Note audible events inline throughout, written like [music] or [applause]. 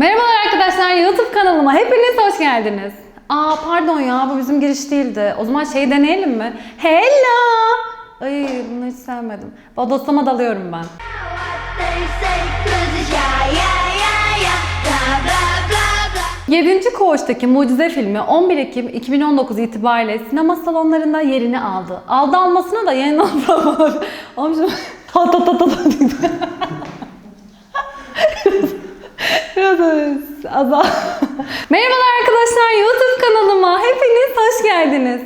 Merhabalar arkadaşlar YouTube kanalıma hepiniz hoş geldiniz. Aa pardon ya bu bizim giriş değildi. O zaman şey deneyelim mi? Hello! Ay bunu hiç sevmedim. Bodoslama dalıyorum ben. 7. Koğuş'taki Mucize filmi 11 Ekim 2019 itibariyle sinema salonlarında yerini aldı. Aldı almasına da yayınlanmadı. [laughs] Oğlum [laughs] Biraz azal. [laughs] Merhabalar arkadaşlar YouTube kanalıma hepiniz hoş geldiniz.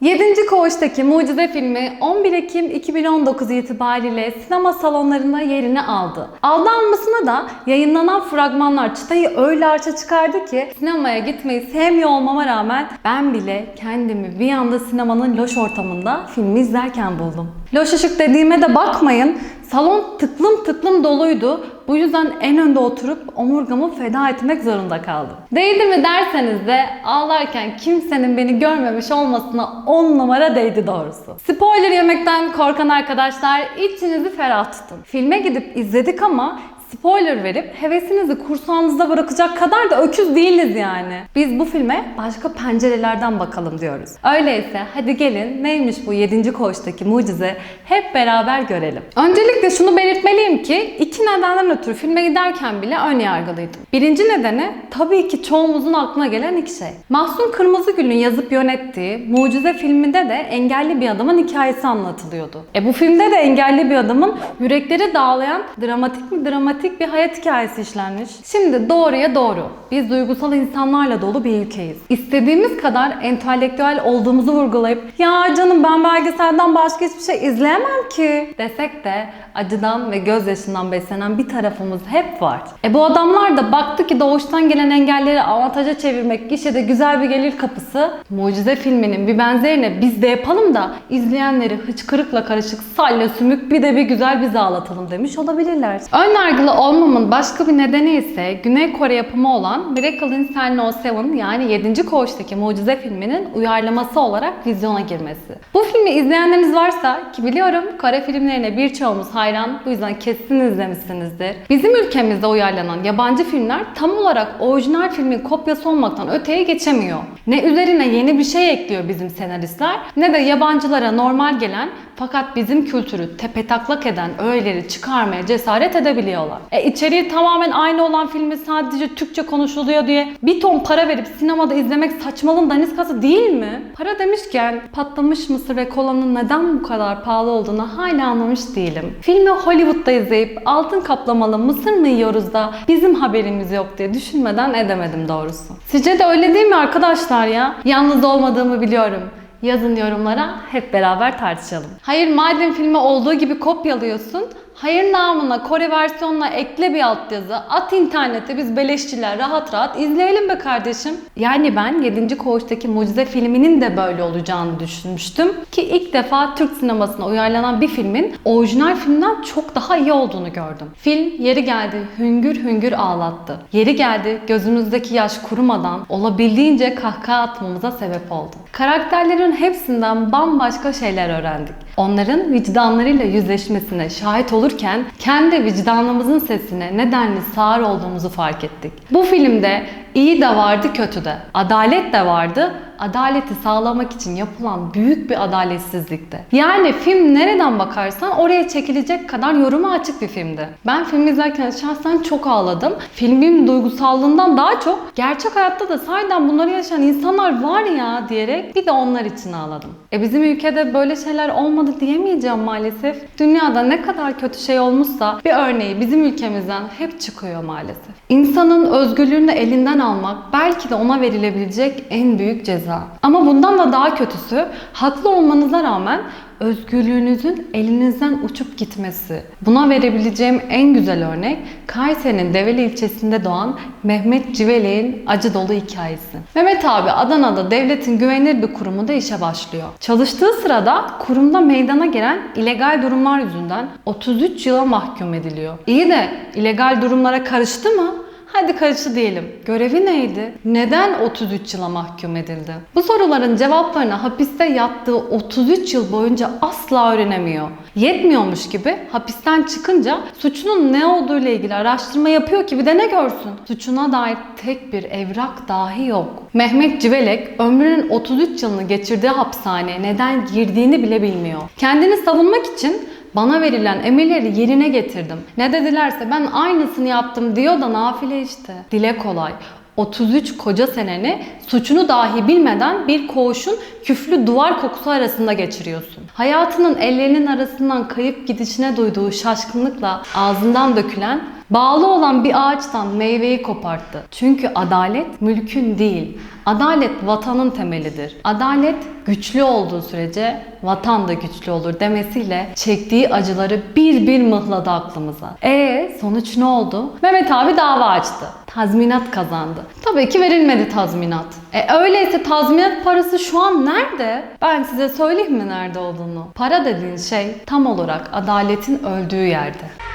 7. Koğuş'taki Mucize filmi 11 Ekim 2019 itibariyle sinema salonlarında yerini aldı. Aldı almasına da yayınlanan fragmanlar çıtayı öyle arşa çıkardı ki sinemaya gitmeyi sevmiyor olmama rağmen ben bile kendimi bir anda sinemanın loş ortamında filmi izlerken buldum. Loş ışık dediğime de bakmayın. Salon tıklım tıklım doluydu. Bu yüzden en önde oturup omurgamı feda etmek zorunda kaldım. Değdi mi derseniz de ağlarken kimsenin beni görmemiş olmasına 10 numara değdi doğrusu. Spoiler yemekten korkan arkadaşlar içinizi ferah tutun. Filme gidip izledik ama spoiler verip hevesinizi kursağınızda bırakacak kadar da öküz değiliz yani. Biz bu filme başka pencerelerden bakalım diyoruz. Öyleyse hadi gelin neymiş bu 7. koğuştaki mucize hep beraber görelim. Öncelikle şunu belirtmeliyim ki iki nedenden ötürü filme giderken bile ön yargılıydım. Birinci nedeni tabii ki çoğumuzun aklına gelen iki şey. Mahsun Kırmızıgül'ün yazıp yönettiği Mucize filminde de engelli bir adamın hikayesi anlatılıyordu. E bu filmde de engelli bir adamın yürekleri dağlayan dramatik mi dramatik bir hayat hikayesi işlenmiş. Şimdi doğruya doğru. Biz duygusal insanlarla dolu bir ülkeyiz. İstediğimiz kadar entelektüel olduğumuzu vurgulayıp ya canım ben belgeselden başka hiçbir şey izleyemem ki desek de acıdan ve gözyaşından beslenen bir tarafımız hep var. E bu adamlar da baktı ki doğuştan gelen engelleri avantaja çevirmek gişede güzel bir gelir kapısı. Mucize filminin bir benzerine biz de yapalım da izleyenleri hıçkırıkla karışık salya sümük bir de bir güzel bizi ağlatalım demiş olabilirler. Ön yargılı olmamın başka bir nedeni ise Güney Kore yapımı olan Miracle in Cell No 7 yani 7. Koğuş'taki Mucize filminin uyarlaması olarak vizyona girmesi. Bu filmi izleyenleriniz varsa ki biliyorum Kore filmlerine birçoğumuz hayran bu yüzden kesin izlemişsinizdir. Bizim ülkemizde uyarlanan yabancı filmler tam olarak orijinal filmin kopyası olmaktan öteye geçemiyor. Ne üzerine yeni bir şey ekliyor bizim senaristler ne de yabancılara normal gelen fakat bizim kültürü tepetaklak eden öğeleri çıkarmaya cesaret edebiliyorlar. E içeriği tamamen aynı olan filmi sadece Türkçe konuşuluyor diye bir ton para verip sinemada izlemek saçmalığın daniskası değil mi? Para demişken patlamış mısır ve kolanın neden bu kadar pahalı olduğunu hala anlamış değilim. Filmi Hollywood'da izleyip altın kaplamalı mısır mı yiyoruz da bizim haberimiz yok diye düşünmeden edemedim doğrusu. Sizce de öyle değil mi arkadaşlar ya? Yalnız olmadığımı biliyorum. Yazın yorumlara hep beraber tartışalım. Hayır madem filmi olduğu gibi kopyalıyorsun, hayır namına Kore versiyonuna ekle bir altyazı, at internete biz beleşçiler rahat rahat izleyelim be kardeşim. Yani ben 7. Koğuş'taki Mucize filminin de böyle olacağını düşünmüştüm. Ki ilk defa Türk sinemasına uyarlanan bir filmin orijinal filmden çok daha iyi olduğunu gördüm. Film yeri geldi hüngür hüngür ağlattı. Yeri geldi gözümüzdeki yaş kurumadan olabildiğince kahkaha atmamıza sebep oldu. Karakterlerin hepsinden bambaşka şeyler öğrendik. Onların vicdanlarıyla yüzleşmesine şahit olurken kendi vicdanımızın sesine nedenli sağır olduğumuzu fark ettik. Bu filmde iyi de vardı kötü de. Adalet de vardı. Adaleti sağlamak için yapılan büyük bir adaletsizlikti. Yani film nereden bakarsan oraya çekilecek kadar yoruma açık bir filmdi. Ben filmi izlerken şahsen çok ağladım. Filmin duygusallığından daha çok gerçek hayatta da sahiden bunları yaşayan insanlar var ya diyerek bir de onlar için ağladım. E bizim ülkede böyle şeyler olmadı diyemeyeceğim maalesef. Dünyada ne kadar kötü şey olmuşsa bir örneği bizim ülkemizden hep çıkıyor maalesef. İnsanın özgürlüğünü elinden almak belki de ona verilebilecek en büyük ceza. Ama bundan da daha kötüsü haklı olmanıza rağmen özgürlüğünüzün elinizden uçup gitmesi. Buna verebileceğim en güzel örnek Kayseri'nin Develi ilçesinde doğan Mehmet Civelek'in acı dolu hikayesi. Mehmet abi Adana'da devletin güvenilir bir kurumunda işe başlıyor. Çalıştığı sırada kurumda meydana gelen illegal durumlar yüzünden 33 yıla mahkum ediliyor. İyi de illegal durumlara karıştı mı? Hadi karışı diyelim. Görevi neydi? Neden 33 yıla mahkum edildi? Bu soruların cevaplarını hapiste yattığı 33 yıl boyunca asla öğrenemiyor. Yetmiyormuş gibi hapisten çıkınca suçunun ne olduğu ile ilgili araştırma yapıyor ki bir de ne görsün? Suçuna dair tek bir evrak dahi yok. Mehmet Civelek ömrünün 33 yılını geçirdiği hapishaneye neden girdiğini bile bilmiyor. Kendini savunmak için bana verilen emirleri yerine getirdim. Ne dedilerse ben aynısını yaptım diyor da nafile işte. Dile kolay. 33 koca seneni suçunu dahi bilmeden bir koğuşun küflü duvar kokusu arasında geçiriyorsun. Hayatının ellerinin arasından kayıp gidişine duyduğu şaşkınlıkla ağzından dökülen Bağlı olan bir ağaçtan meyveyi koparttı. Çünkü adalet mülkün değil. Adalet vatanın temelidir. Adalet güçlü olduğu sürece vatan da güçlü olur demesiyle çektiği acıları bir bir mıhladı aklımıza. E sonuç ne oldu? Mehmet abi dava açtı. Tazminat kazandı. Tabii ki verilmedi tazminat. E öyleyse tazminat parası şu an nerede? Ben size söyleyeyim mi nerede olduğunu? Para dediğin şey tam olarak adaletin öldüğü yerde.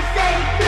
say